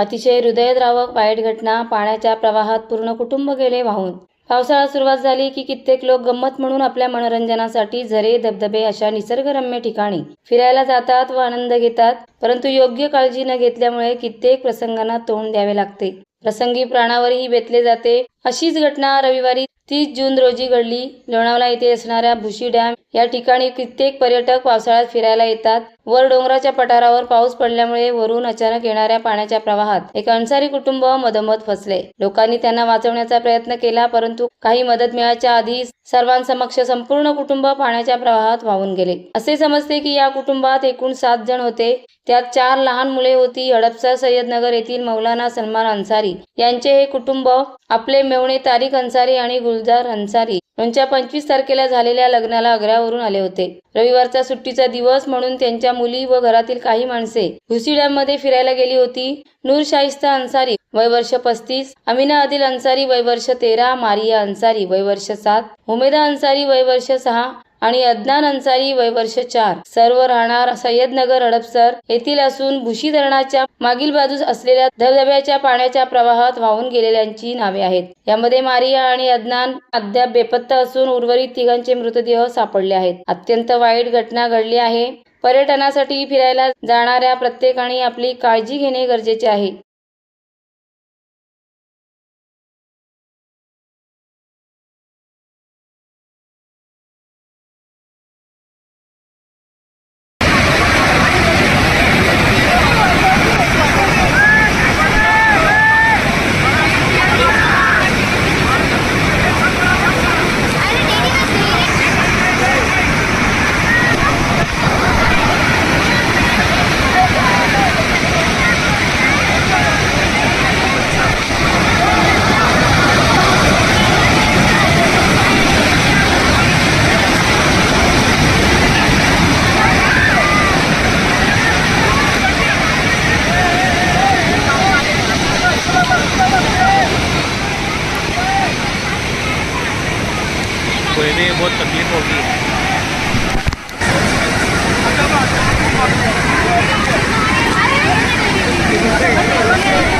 अतिशय हृदयद्रावक वाईट घटना पाण्याच्या प्रवाहात पूर्ण कुटुंब गेले वाहून. पावसाळा सुरुवात झाली की कित्येक लोक गंमत म्हणून आपल्या मनोरंजनासाठी झरे धबधबे अशा निसर्गरम्य ठिकाणी फिरायला जातात व आनंद घेतात परंतु योग्य काळजी न घेतल्यामुळे कित्येक प्रसंगांना तोंड द्यावे लागते. प्रसंगी प्राणावरही बेतले जाते. अशीच घटना रविवारी तीस जून रोजी घडली. लोणावळा येथे असणाऱ्या भुशी डॅम या ठिकाणी कित्येक पर्यटक पावसाळ्यात फिरायला येतात. वर डोंगराच्या पठारावर पाऊस पडल्यामुळे वरून अचानक येणाऱ्या पाण्याच्या प्रवाहात एक अन्सारी कुटुंब मधोमध फसले. लोकांनी त्यांना वाचवण्याचा प्रयत्न केला परंतु काही मदत मिळायच्या आधी सर्वांसमक्ष संपूर्ण कुटुंब पाण्याच्या प्रवाहात वाहून गेले. असे समजते की या कुटुंबात एकूण सात जण होते. त्यात चार लहान मुले होती. हडपसर सय्यदनगर येथील मौलाना सलमान अन्सारी. यांचे हे कुटुंब आपले मेवणे तारिक अन्सारी आणि गुलजार अन्सारी यांच्या पंचवीस तारखेला झालेल्या लग्नाला आग्र्यावरून आले होते. रविवारचा सुट्टीचा दिवस म्हणून त्यांच्या मुली व घरातील काही माणसे घुसिड्यांमध्ये डॅममध्ये फिरायला गेली होती. नूर शाहिस्ता अन्सारी वय वर्ष पस्तीस अमिना आदिल अन्सारी वय वर्ष तेरा मारिया अन्सारी वय वर्ष सात हुमेदा अन्सारी वय वर्ष सहा आणि अदनान अन्सारी वय वर्ष चार. सर्व राहणार सय्यदनगर हडपसर येथील असून भुशी धरणाच्या मागील बाजूस असलेल्या धबधब्याच्या पाण्याच्या प्रवाहात वाहून गेलेल्यांची नावे आहेत. यामध्ये मारिया आणि अदनान अद्याप बेपत्ता असून उर्वरित तिघांचे मृतदेह सापडले आहेत. अत्यंत वाईट घटना घडली आहे. पर्यटनासाठी फिरायला जाणाऱ्या प्रत्येकाने आपली काळजी घेणे गरजेचे आहे. बहुत तकलीफ होगी रस्सी